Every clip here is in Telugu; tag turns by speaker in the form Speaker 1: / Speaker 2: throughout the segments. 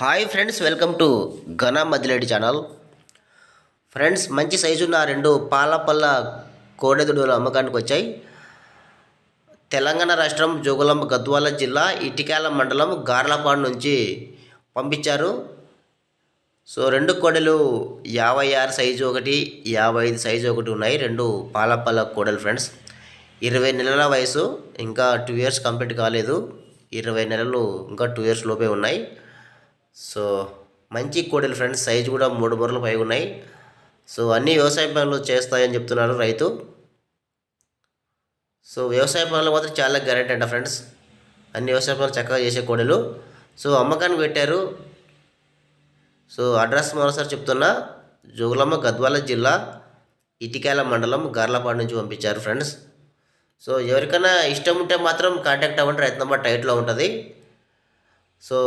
Speaker 1: హాయ్ ఫ్రెండ్స్ వెల్కమ్ టు ఘన మదిలేడి ఛానల్. ఫ్రెండ్స్ మంచి సైజు ఉన్న రెండు పాల పళ్ళ అమ్మకానికి వచ్చాయి. తెలంగాణ రాష్ట్రం జోగులాంబ గద్వాల జిల్లా ఇటికాల మండలం గార్లపాడు నుంచి పంపించారు. సో రెండు కోడెలు యాభై ఆరు సైజు ఒకటి యాభై ఐదు సైజు ఒకటి ఉన్నాయి. రెండు పాల కోడలు ఫ్రెండ్స్. ఇరవై నెలల వయసు ఇంకా టూ ఇయర్స్ కంప్లీట్ కాలేదు. ఇరవై నెలలు ఇంకా టూ ఇయర్స్ లోపే ఉన్నాయి. సో మంచి కోడలు ఫ్రెండ్స్ సైజు కూడా మూడు బొర్రలు పైగా ఉన్నాయి. సో అన్ని వ్యవసాయ పనులు చేస్తాయని చెప్తున్నారు రైతు. సో వ్యవసాయ పనులు మాత్రం చాలా గ్యారెంటీ అంట ఫ్రెండ్స్. అన్ని వ్యవసాయ పనులు చక్కగా చేసే కోడలు. సో అమ్మకానికి పెట్టారు. సో అడ్రస్ మరోసారి చెప్తున్నా జోగులమ్మ గద్వాల జిల్లా ఇటికాల మండలం గార్లపాడు నుంచి పంపించారు ఫ్రెండ్స్. సో ఎవరికైనా ఇష్టం ఉంటే మాత్రం కాంటాక్ట్ అవ్వండి రైతు నెంబర్ టైట్లో ఉంటుంది. సో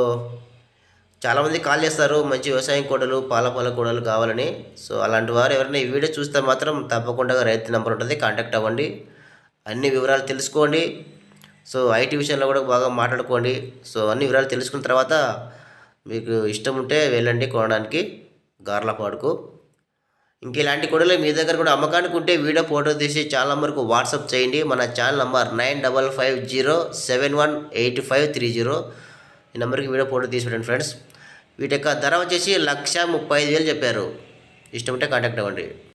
Speaker 1: చాలామంది కాల్ చేస్తారు మంచి వ్యవసాయం కోడలు పాల పాల కోడలు కావాలని. సో అలాంటి వారు ఎవరైనా ఈ వీడియో చూస్తే మాత్రం తప్పకుండా రైతు నెంబర్ ఉంటుంది కాంటాక్ట్ అవ్వండి. అన్ని వివరాలు తెలుసుకోండి. సో ఐటీ విషయంలో కూడా బాగా మాట్లాడుకోండి. సో అన్ని వివరాలు తెలుసుకున్న తర్వాత మీకు ఇష్టం ఉంటే వెళ్ళండి కొనడానికి గార్లపాడుకు. ఇంక ఇలాంటి కోడలు మీ దగ్గర కూడా అమ్మకానికి ఉంటే వీడియో ఫోటో తీసి ఛానల్ నెంబర్కు వాట్సాప్ చేయండి. మన channel number nine double five zero seven one eight five three zero. ఈ నెంబర్కి వీడియో ఫోటో తీసి పెట్టండి ఫ్రెండ్స్. వీటి యొక్క ధర వచ్చేసి లక్ష ముప్పై ఐదు వేలు చెప్పారు. ఇష్టం ఉంటే కాంటాక్ట్ అవ్వండి.